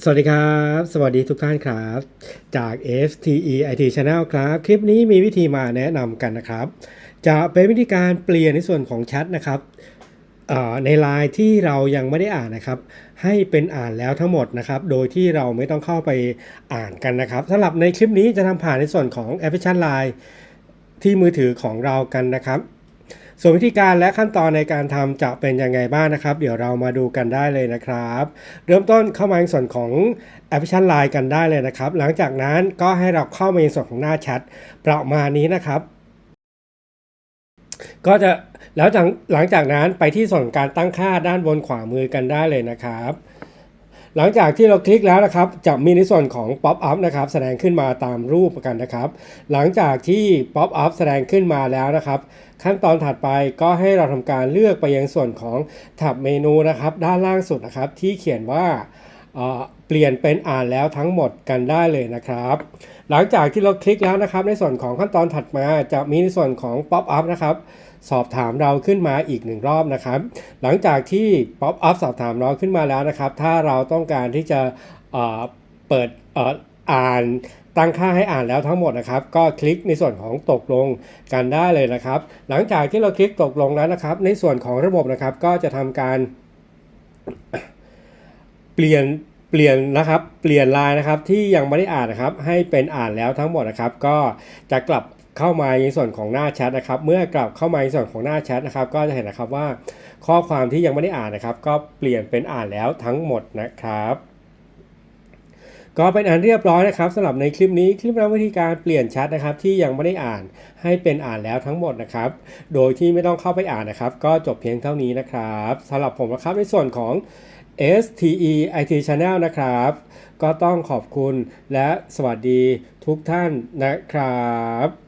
สวัสดีครับ สวัสดีทุกท่านครับ จาก FTE IT Channel ครับ คลิปนี้มีวิธีมาแนะนำกันนะครับ จะเป็นวิธีการเปลี่ยนในส่วนของแชทนะครับในไลน์ที่เรายังไม่ได้อ่านนะครับ ให้เป็นอ่านแล้วทั้งหมดนะครับ โดยที่เราไม่ต้องเข้าไปอ่านกันนะครับสำหรับในคลิปนี้จะทำผ่านในส่วนของแอปพลิเคชันไลน์ที่มือถือของเรากันนะครับ ส่วนวิธีการและขั้นตอนในการทำจะเป็นยังไงบ้างนะครับ เดี๋ยวเรามาดูกันได้เลยนะครับ เริ่มต้นเข้ามาในส่วนของแอปพลิเคชัน Line กันได้เลยนะครับ หลังจากนั้นก็ให้เราเข้ามาในส่วนของหน้าแชทประมาณนี้นะครับ ก็จะแล้วหลังจากนั้นไปที่ส่วนการตั้งค่าด้านบนขวามือกันได้เลยนะครับ หลังจากที่เราคลิกแล้วนะครับจะมีในส่วนของ Pop up นะครับแสดงขึ้นมาตามรูปกันนะครับ หลังจากที่ Pop up แสดงขึ้นมาแล้วนะครับ ขั้นตอนถัดไปก็ให้เราทำการเลือกไปยังส่วนของแท็บเมนูนะครับ ด้านล่างสุดนะครับที่เขียนว่า ลี่ยนเป็นอ่านแล้วทั้งหมดกันได้เลยนะครับ หลังจากที่เราคลิกแล้วนะครับ ในส่วนของขั้นตอนถัดมาจะมีในส่วนของ Pop up นะครับสอบถามเราขึ้นมาอีกหนึ่งรอบนะครับ หลังจากที่ Pop up สอบถามเราขึ้นมาแล้วนะครับ ถ้าเราต้องการที่จะเอ่อเปิดอออ่านตั้งค่าให้อ่านแล้วทั้งหมดนะครับ ก็คลิกในส่วนของตกลงกันได้เลยนะครับ หลังจากที่เราคลิกตกลงแล้วนะครับ ในส่วนของระบบนะครับก็จะทำการเปลี่ยน เปลี่ยนนะครับ เปลี่ยนไลน์นะครับที่ยังไม่ได้อ่านนะครับ ให้เป็นอ่านแล้วทั้งหมดนะครับ ก็จะกลับเข้ามาในส่วนของหน้าแชทนะครับ เมื่อกลับเข้ามาในส่วนของหน้าแชทนะครับ ก็จะเห็นนะครับว่าข้อความที่ยังไม่ได้อ่านนะครับ ก็เปลี่ยนเป็นอ่านแล้วทั้งหมดนะครับ ก็เป็นอันเรียบร้อยนะครับสำหรับในคลิปนี้คลิปนำวิธีการเปลี่ยนชัดนะครับ ที่ยังไม่ได้อ่านให้เป็นอ่านแล้วทั้งหมดนะครับ โดยที่ไม่ต้องเข้าไปอ่านนะครับ ก็จบเพียงเท่านี้นะครับสำหรับผมนะครับในส่วนของ STE IT Channel นะครับ ก็ต้องขอบคุณและสวัสดีทุกท่านนะครับ